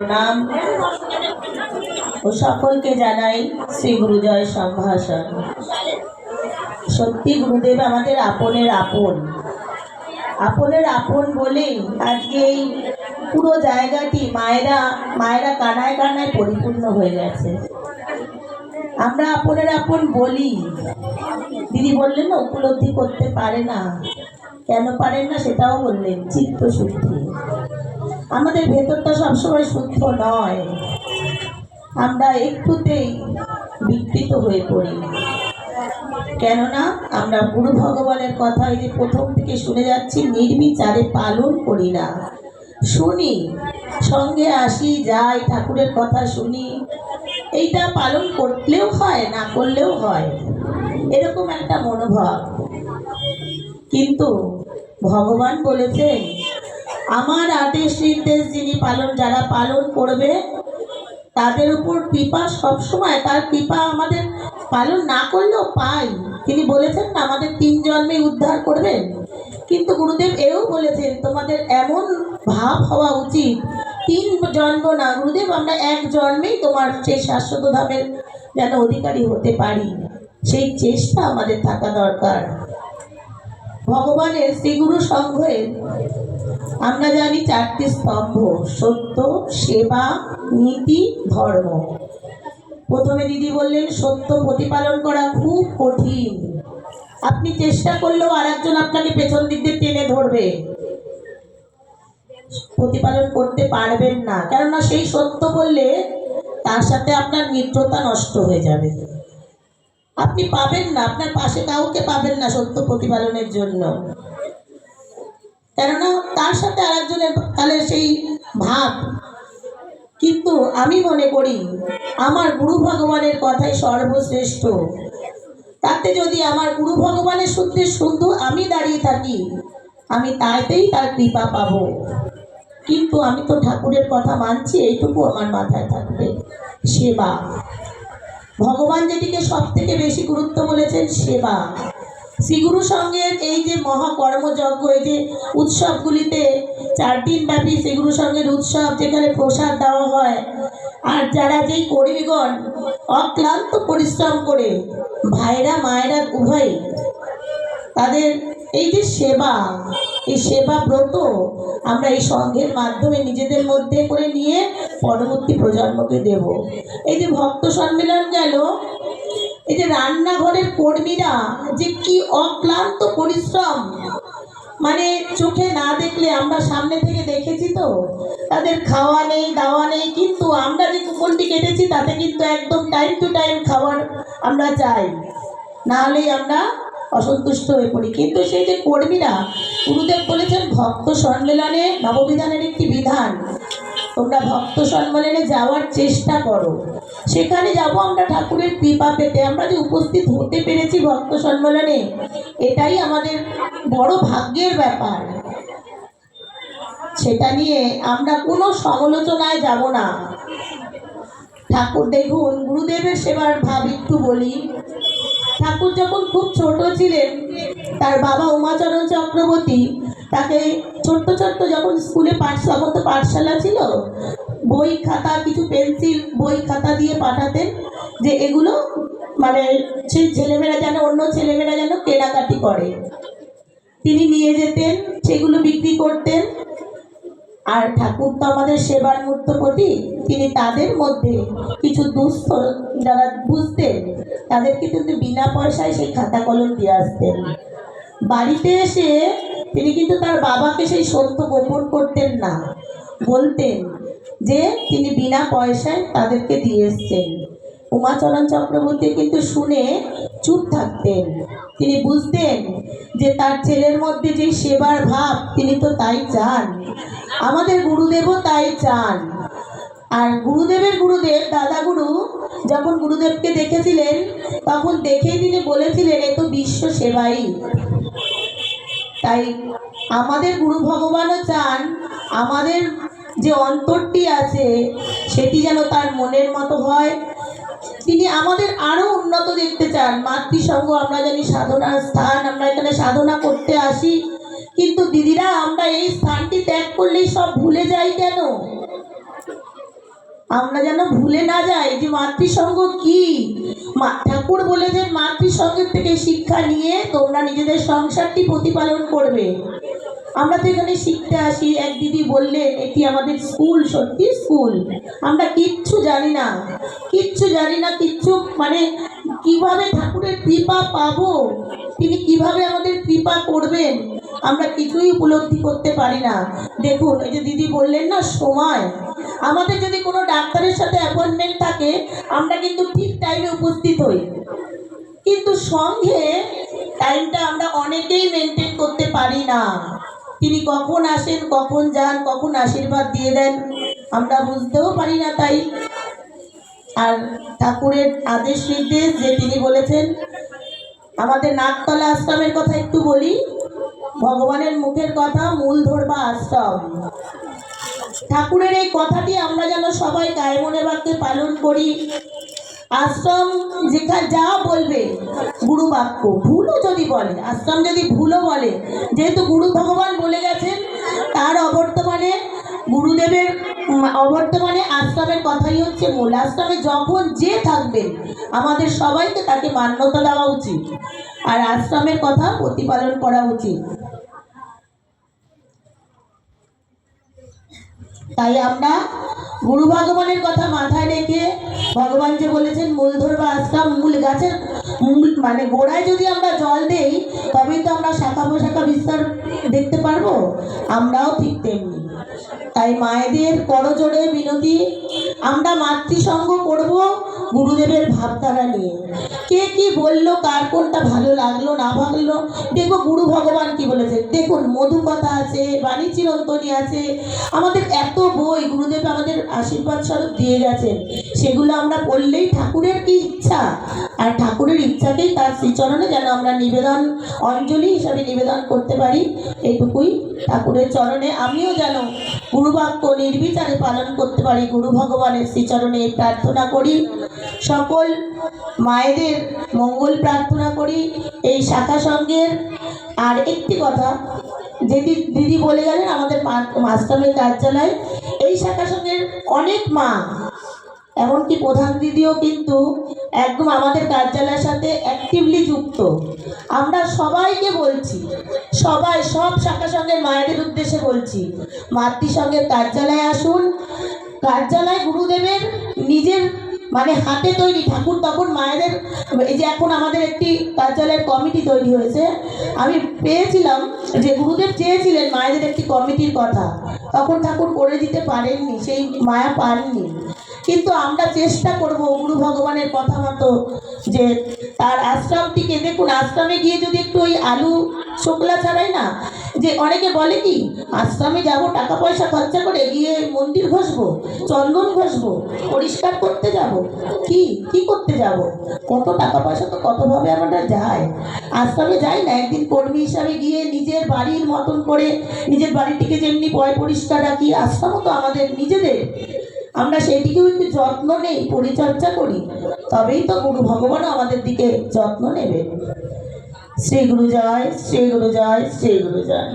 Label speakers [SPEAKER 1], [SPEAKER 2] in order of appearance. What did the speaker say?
[SPEAKER 1] প্রণাম ও সকলকে জানাই শ্রী গুরুজয় সম্ভাষণ। সত্যি গুরুদেব আমাদের আপনের আপন। আপনের আপন আজকে এই পুরো জায়গাটি মায়েরা মায়েরা কানায় কানায় পরিপূর্ণ হয়ে গেছে। আমরা আপনের আপন বলি। দিদি বললেন উপলব্ধি করতে পারে না। কেন পারেন না সেটাও বললেন, চিত্তশুদ্ধি। আমাদের ভেতরটা সবসময় শুদ্ধ নয়। আমরা একটুতেই বিকৃত হয়ে পড়ি। কেননা, আমরা গুরু ভগবানের কথা এই যে প্রথম থেকে শুনে যাচ্ছি নির্বিচারে পালন করি না। শুনি, সঙ্গে আসি, যাই, ঠাকুরের কথা শুনি। এইটা পালন করলেও হয়, না করলেও হয়। এরকম একটা মনোভাব। কিন্তু ভগবান বলেছেন আমার আদেশ নির্দেশ যিনি পালন, যারা পালন করবে, তাদের উপর কৃপা সবসময়। তার কৃপা আমাদের পালন না করলেও পাই তিনি বলেছেন না, আমাদের তিন জন্মে উদ্ধার করবেন কিন্তু গুরুদেব এও বলেছেন, তোমাদের এমন ভাব হওয়া উচিত, তিন জন্ম না। গুরুদেব, আমরা এক জন্মেই তোমার সেই শাশ্বত ধামের যেন অধিকারী হতে পারি। সেই চেষ্টা আমাদের থাকা দরকার। ভগবানের শ্রীগুরু সংঘের আমরা জানি চারটি স্তম্ভ, সত্য, সেবা, নীতি, ধর্ম। প্রথমে দিদি বললেন, সত্য প্রতিপালন করা খুব কঠিন। আপনি চেষ্টা করলেও আর একজন আপনাকে পেছন দিক দিয়ে টেনে ধরবে। প্রতিপালন করতে পারবেন না। কেননা সেই সত্য বললে তার সাথে আপনার মিত্রতা নষ্ট হয়ে যাবে। আপনি পাবেন না, আপনার পাশে কাউকে পাবেন না সত্য প্রতিপালনের জন্য। কেননা তার সাথে আর একজনের তাহলে সেই ভাব। কিন্তু আমি মনে করি, আমার গুরু ভগবানের কথাই সর্বশ্রেষ্ঠ। তাতে যদি আমার গুরু ভগবানের সূত্রে শুদ্ধ আমি দাঁড়িয়ে থাকি, আমি তাইতেই তার কৃপা পাব। কিন্তু আমি তো ঠাকুরের কথা মানছি, এইটুকু আমার মাথায় থাকবে, সেবা। ভগবান যেটিকে সব থেকে বেশি গুরুত্ব বলেছেন, সেবা। শ্রীগুরু সঙ্গের এই যে মহাকর্মযজ্ঞ, এই যে উৎসবগুলিতে চার দিন ব্যাপী শ্রীগুরু সঙ্গের উৎসব, যেখানে প্রসাদ দেওয়া হয়, আর যারা যেই কর্মীগণ অক্লান্ত পরিশ্রম করে ভাইরা, মায়েরা উভয় তাদের এই যে সেবা, এই সেবা ব্রত আমরা এই সংঘের মাধ্যমে নিজেদের মধ্যে করে নিয়ে পরবর্তী প্রজন্মকে দেব। এই যে ভক্ত সম্মেলন গেল এই যে রান্নাঘরের কর্মীরা যে কি অক্লান্ত পরিশ্রম। মানে চোখে না দেখলে আমরা সামনে থেকে দেখেছি তো, তাদের খাওয়া নেই, দাওয়া নেই, কিন্তু আমরা যে কুপনটি কেটেছি তাতে কিন্তু একদম টাইম টু টাইম খাবার আমরা চাই। না হলেই আমরা অসন্তুষ্ট হয়ে পড়ি। কিন্তু সেই যে কর্মীরা, গুরুদেব বলেছেন ভক্ত সম্মেলনে নববিধানের একটি বিধান তোমরা ভক্ত সম্মেলনে যাওয়ার চেষ্টা করো। সেখানে যাব আমরা ঠাকুরের কৃপা পেতে। আমরা যে উপস্থিত হতে পেরেছি ভক্ত সম্মেলনে, এটাই আমাদের বড় ভাগ্যের ব্যাপার। সেটা নিয়ে আমরা কোনো সমালোচনায় যাব না। ঠাকুর দেখুন, গুরুদেবের সেবার ভাব একটু বলি। ঠাকুর যখন খুব ছোট ছিলেন, তার বাবা উমাচরণ চক্রবর্তী তাকে ছোট্ট ছোট্ট যখন স্কুলে পাঠশালা মতো পাঠশালা ছিল, বই খাতা, কিছু পেন্সিল, বই খাতা দিয়ে পাঠাতেন যে এগুলো মানে সেই ছেলেমেয়েরা যেন, অন্য ছেলেমেয়েরা যেন কেনাকাটি করে। তিনি নিয়ে যেতেন, সেগুলো বিক্রি করতেন। আর ঠাকুর তো আমাদের সেবার মূর্তপতি তিনি তাদের মধ্যে কিছু দুস্থ যারা বুঝতেন, তাদেরকে কিন্তু বিনা পয়সায় সেই খাতা কলম দিয়ে আসতেন। বাড়িতে এসে তিনি কিন্তু তার বাবাকে সেই সত্য গোপন করতেন না। বলতেন যে তিনি বিনা পয়সায় তাদেরকে দিয়ে এসছেন। উমাচরণ চক্রবর্তী কিন্তু শুনে চুপ থাকতেন। তিনি বুঝতেন যে তার ছেলের মধ্যে যে সেবার ভাব, তিনি তো তাই চান। আমাদের গুরুদেবও তাই চান। আর গুরুদেবের গুরুদেব দাদা গুরু যখন গুরুদেবকে দেখেছিলেন, তখন দেখেই তিনি বলেছিলেন, এ তো বিশ্ব সেবাই। তাই আমাদের গুরু ভগবানও চান আমাদের যে অন্তরটি আছে, সেটি যেন তার মনের মতো হয়। তিনি আমাদের আরও উন্নত দেখতে চান। মাতৃসঙ্গ, আমরা জানি সাধনার স্থান, আমরা এখানে সাধনা করতে আসি। কিন্তু দিদিরা, আমরা এই স্থানটি ত্যাগ করলেই সব ভুলে যাই কেন? আমরা যেন ভুলে না যাই যে মাতৃসঙ্গ কি? ঠাকুর বলেছেন, মাতৃসঙ্গের থেকে শিক্ষা নিয়ে তোমরা নিজেদের সংসারটি প্রতিপালন করবে। আমরা তো এখানে শিখতে আসি, এক দিদি বললেন, এটি আমাদের স্কুল, সত্যি স্কুল। আমরা কিচ্ছু জানি না। কিচ্ছু জানি না, কিচ্ছু মানে কীভাবে ঠাকুরের কৃপা পাবো? তিনি কীভাবে আমাদের কৃপা করবেন? আমরা কিছুই উপলব্ধি করতে পারি না। দেখুন, এই যে দিদি বললেন না, সময়। আমাদের যদি কোনো ডাক্তারের সাথে অ্যাপয়েন্টমেন্ট থাকে, আমরা কিন্তু ঠিক টাইমে উপস্থিত হই। কিন্তু সঙ্গে টাইমটা আমরা অনেকেই মেনটেন করতে পারি না। তিনি কখন আসেন, কখন যান, কখন আশীর্বাদ দিয়ে দেন, আমরা বুঝতেও পারি না তাই। আর ঠাকুরের আদেশ নির্দেশ যে তিনি বলেছেন, আমাদের নাকতলা আশ্রমের কথা একটু বলি। ভগবানের মুখের কথা মূল ধরবা আশ্রম। ঠাকুরের এই কথাটি আমরা যেন সবাই গায়ে মনে বাক্যে পালন করি। আশ্রম যেখানে যা বলবে, গুরু বাক্য। ভুলও যদি বলে, আশ্রম যদি ভুলও বলে, যেহেতু গুরু ভগবান বলে গেছেন, তার অবর্তমানে গুরুদেবের অবর্তমানে আশ্রমের কথাই হচ্ছে মূল। আশ্রমে যখন যে থাকবেন আমাদের সবাইকে তাকে মান্যতা দেওয়া উচিত। আর আশ্রমের কথা প্রতিপালন করা উচিত। তাই আমরা গুরু ভগবানের কথা মাথায় রেখে ভগবান যে বলেছেন, মূল বা আজকা মূল গাছের মূল মানে গোড়ায় যদি আমরা জল দেই, তবেই তো আমরা শাখা পোশাখা বিস্তার দেখতে পারব। আমরাও ঠিক তেমনি। তাই মায়েদের করজোড়ে বিনতি, আমরা মাতৃসঙ্গ করব গুরুদেবের ভাবধারা নিয়ে। কে কি বলল, কার কোনটা ভালো লাগল, না ভাবলো দেখো গুরু ভগবান কি বলেছে। দেখুন মধুকথা আছে, বাণী চিরন্তনী আছে, আমাদের এত বই গুরুদেব আমাদের আশীর্বাদ স্বরূপ দিয়ে গেছেন। সেগুলো আমরা পড়লেই ঠাকুরের কি ইচ্ছা? আর ঠাকুরের ইচ্ছাতেই তার শ্রীচরণে যেন আমরা নিবেদন, অঞ্জলি হিসাবে নিবেদন করতে পারি। এইটুকুই ঠাকুরের চরণে। আমিও যেন গুরুবাক্য নির্বিচারে পালন করতে পারি, গুরু ভগবানের শ্রীচরণে প্রার্থনা করি। সকল মায়েদের মঙ্গল প্রার্থনা করি। এই শাখা সঙ্গের আর একটি কথা যেটি দিদি বলে গেলেন আমাদের মাস্টারের কার্যালয়, এই শাখা সঙ্গের অনেক মা এমনকি প্রধান দিদিও কিন্তু একদম আমাদের কার্যালয়ের সাথে অ্যাক্টিভলি যুক্ত। আমরা সবাইকে বলছি, সবাই সব শাখা সঙ্গের মায়েদের উদ্দেশ্যে বলছি মাতৃসঙ্গের কার্যালয়ে আসুন। কার্যালয় গুরুদেবের নিজের মানে হাতে তৈরি ঠাকুর তখন মায়েদের, এই যে এখন আমাদের একটি কার্যালয়ের কমিটি তৈরি হয়েছে। আমি পেয়েছিলাম যে গুরুদেব চেয়েছিলেন মায়েদের একটি কমিটির কথা। তখন ঠাকুর করে দিতে পারেননি, সেই মায়া পাননি। কিন্তু আমরা চেষ্টা করব গুরু ভগবানের কথা মতো যে তার আশ্রমটিকে দেখুন আশ্রমে গিয়ে যদি একটু ওই আলু শোকলা ছাড়াই না, যে অনেকে বলে কি, আশ্রমে যাব, টাকা পয়সা খরচা করে গিয়ে মন্দির ঘষবো, চন্দন ঘষবো, পরিষ্কার করতে যাব, কি কি করতে যাব? কত টাকা পয়সা তো কতভাবে আমরা যায়? আশ্রমে যাই না, একদিন কর্মী হিসাবে গিয়ে নিজের বাড়ির মতন করে, নিজের বাড়িটিকে যেমনি পয় পরিষ্কার রাখি, আশ্রমও তো আমাদের নিজেদের। আমরা সেটিকেও একটু যত্ন নেই, পরিচর্যা করি, তবেই তো গুরু ভগবান আমাদের দিকে যত্ন নেবে। শ্রী গুরু জয়, শ্রী গুরু জয়, শ্রী গুরু জয়।